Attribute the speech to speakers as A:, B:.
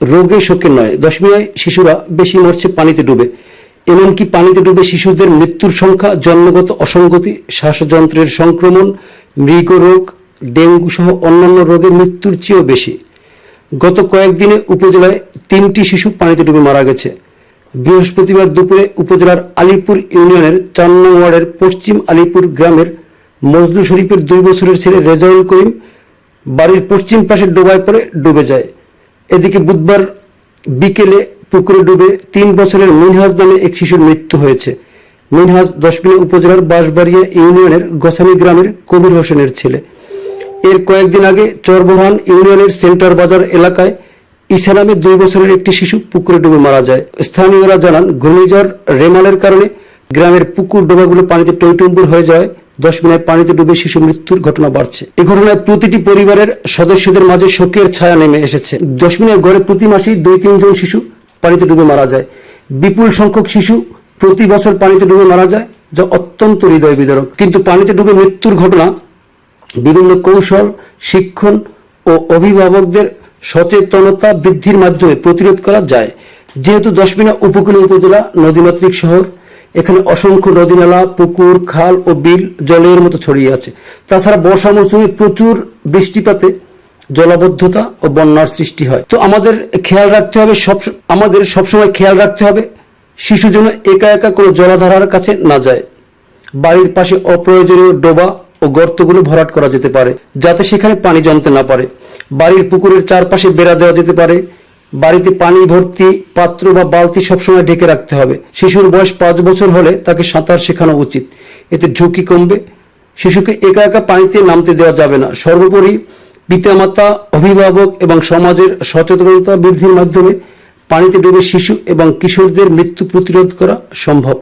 A: রোগে শোকে নয়। দশমিয়ায় শিশুরা বেশি মরছে পানিতে ডুবে। এমনকি পানিতে ডুবে শিশুদের মৃত্যুর সংখ্যা, জন্মগত অসঙ্গতি, শ্বাসযন্ত্রের সংক্রমণ, মৃগ রোগ, ডেঙ্গু সহ অন্যান্য রোগের মৃত্যুর চেয়েও বেশি। গত কয়েকদিনে উপজেলায় তিনটি শিশু পানিতে ডুবে মারা গেছে। বৃহস্পতিবার দুপুরে উপজেলার আলিপুর ইউনিয়নের চার নং ওয়ার্ডের পশ্চিম আলিপুর গ্রামের মজনু শরীফের দুই বছরের ছেলে রেজাউল করিম বাড়ির পশ্চিম পাশে ডোবায় পরে ডুবে যায়। এদিকে বুধবার বিকেলে পুকুরে ডুবে তিন বছরের মিনহাজ নামে এক শিশুর মৃত্যু হয়েছে। মিনহাজ দশমিনা উপজেলার বাঁশবাড়িয়া ইউনিয়নের গোসানি গ্রামের কবির হোসেনের ছেলে। এর কয়েকদিন আগে চরবহান ইউনিয়নের সেন্টার বাজার এলাকায় ঈসা নামে দুই বছরের একটি শিশু পুকুরে ডুবে মারা যায়। স্থানীয়রা জানান, ঘূর্ণিঝড় রেমালের কারণে গ্রামের পুকুর ডোবাগুলো পানিতে টইটুম্বুর হয়ে যায়। দশ মিনিট পানিতে ডুবে শিশু মৃত্যুর ঘটনা বাড়ছে। এই ঘটনায় প্রতিটি পরিবারের সদস্যদের মাঝে শোকের ছায়া নেমে এসেছে। দশ মিনিট গড়ে প্রতি মাসেই দুই তিনজন শিশু পানিতে ডুবে মারা যায়। বিপুল সংখ্যক শিশু প্রতি বছর পানিতে ডুবে মারা যায়, যা অত্যন্ত হৃদয় বিদারক কিন্তু পানিতে ডুবে মৃত্যুর ঘটনা বিভিন্ন কৌশল, শিক্ষণ ও অভিভাবকদের সচেতনতা বৃদ্ধির মাধ্যমে প্রতিরোধ করা যায়। যেহেতু দশমিনা উপকূলীয় উপজেলা, নদীমাতৃক শহর এখানে অসংখ্য নদীনালা, পুকুর, খাল ও বিল জলের মতো ছড়িয়ে আছে। তাছাড়া বর্ষা মৌসুমে প্রচুর বৃষ্টিপাতে জলাবদ্ধতা ও বন্যার সৃষ্টি হয়। তো আমাদের খেয়াল রাখতে হবে সব, আমাদের সবসময় খেয়াল রাখতে হবে, শিশু যেন একা একা কোনো জলাধারার কাছে না যায়। বাড়ির পাশে অপ্রয়োজনীয় ডোবা ও গর্তগুলো ভরাট করা যেতে পারে, যাতে সেখানে পানি জমতে না পারে। বাড়ির পুকুরের চারপাশে বেড়া দেওয়া যেতে পারে বাড়িতে পানি ভর্তি, পাত্র বা বালতি সবসময় ঢেকে রাখতে হবে। শিশুর বয়স পাঁচ বছর হলে তাকে সাঁতার শেখানো উচিত। এতে ঝুঁকি কমবে। শিশুকে একা একা পানিতে নামতে দেওয়া যাবে না। সর্বোপরি পিতামাতা, অভিভাবক এবং সমাজের সচেতনতা বৃদ্ধির মাধ্যমে পানিতে ডুবে শিশু এবং কিশোরদের মৃত্যু প্রতিরোধ করা সম্ভব।